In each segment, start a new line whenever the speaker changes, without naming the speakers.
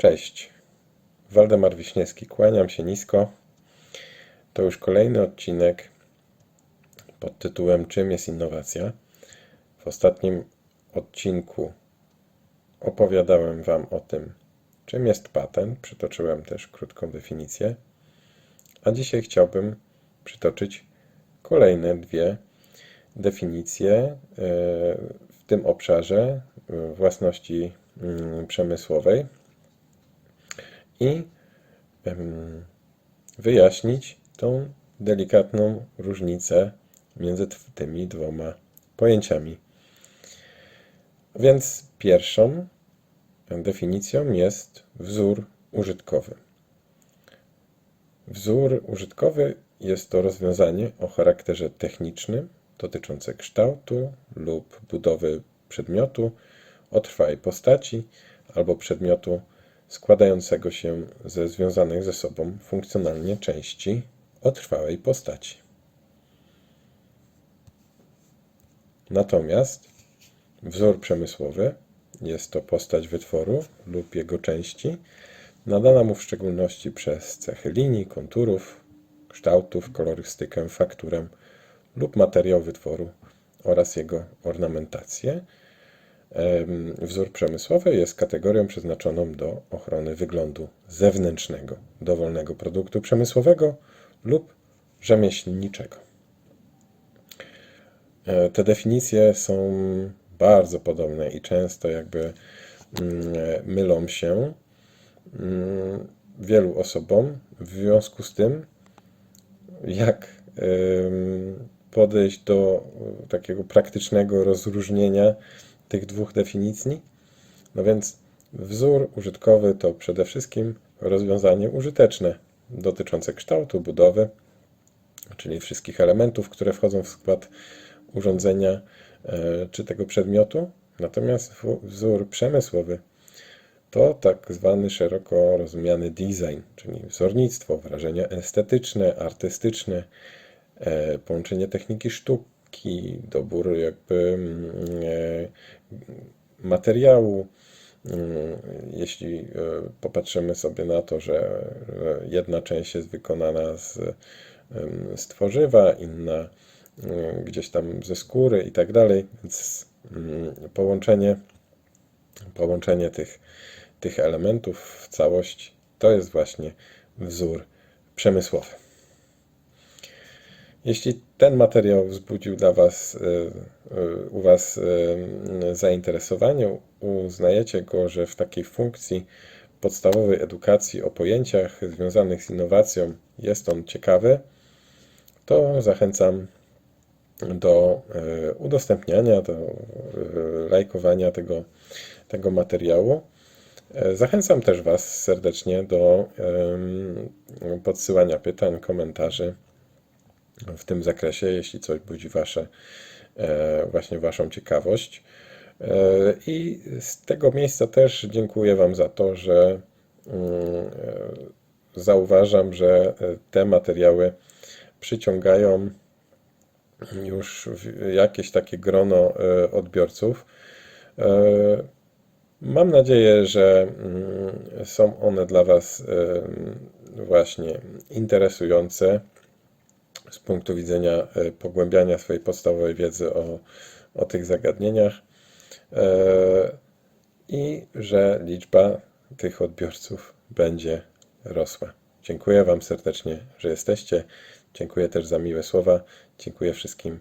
Cześć. Waldemar Wiśniewski, kłaniam się nisko. To już kolejny odcinek pod tytułem Czym jest innowacja? W ostatnim odcinku opowiadałem Wam o tym, czym jest patent. Przytoczyłem też krótką definicję. A dzisiaj chciałbym przytoczyć kolejne dwie definicje e, w tym obszarze własności mm, przemysłowej i wyjaśnić tą delikatną różnicę między tymi dwoma pojęciami. Więc pierwszą definicją jest wzór użytkowy. Wzór użytkowy jest to rozwiązanie o charakterze technicznym dotyczące kształtu lub budowy przedmiotu o trwałej postaci albo przedmiotu składającego się ze związanych ze sobą funkcjonalnie części o trwałej postaci. Natomiast wzór przemysłowy jest to postać wytworu lub jego części, nadana mu w szczególności przez cechy linii, konturów, kształtów, kolorystykę, fakturę lub materiał wytworu oraz jego ornamentację. Wzór przemysłowy jest kategorią przeznaczoną do ochrony wyglądu zewnętrznego dowolnego produktu przemysłowego lub rzemieślniczego. E, Te definicje są bardzo podobne i często jakby mm, e, mylą się mm, wielu osobom. W związku z tym, jak podejść do takiego praktycznego rozróżnienia tych dwóch definicji? No więc wzór użytkowy to przede wszystkim rozwiązanie użyteczne dotyczące kształtu, budowy, czyli wszystkich elementów, które wchodzą w skład urządzenia e, czy tego przedmiotu. Natomiast wzór przemysłowy to tak zwany szeroko rozumiany design, czyli wzornictwo, wrażenia estetyczne, artystyczne, e, połączenie techniki sztuki, dobór jakby mm, e, materiału. Mm, Jeśli e, popatrzymy sobie na to, że jedna część jest wykonana z, z tworzywa, inna mm, gdzieś tam ze skóry i tak dalej, więc połączenie, połączenie tych, tych elementów w całość to jest właśnie wzór przemysłowy. Jeśli ten materiał wzbudził dla was, y, y, u Was y, zainteresowanie, uznajecie go, że w takiej funkcji podstawowej edukacji o pojęciach związanych z innowacją jest on ciekawy, to zachęcam do udostępniania, do lajkowania tego, tego materiału. E, Zachęcam też Was serdecznie do podsyłania pytań, komentarzy w tym zakresie, jeśli coś budzi wasze, e, właśnie Waszą ciekawość. E, I z tego miejsca też dziękuję Wam za to, że mm, e, zauważam, że te materiały przyciągają już jakieś takie grono odbiorców. Mam nadzieję, że mm, są one dla Was właśnie interesujące z punktu widzenia e, pogłębiania swojej podstawowej wiedzy o, o tych zagadnieniach e, i że liczba tych odbiorców będzie rosła. Dziękuję Wam serdecznie, że jesteście. Dziękuję też za miłe słowa. Dziękuję wszystkim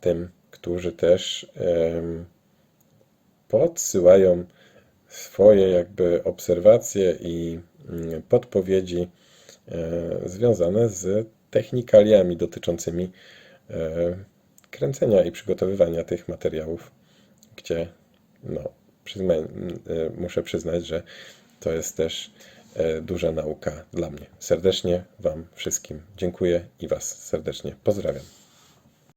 tym, którzy też podsyłają swoje jakby obserwacje i mm, podpowiedzi e, związane z technikaliami dotyczącymi e, kręcenia i przygotowywania tych materiałów, gdzie no, przyzna, e, muszę przyznać, że to jest też e, duża nauka dla mnie. Serdecznie Wam wszystkim dziękuję i Was serdecznie pozdrawiam.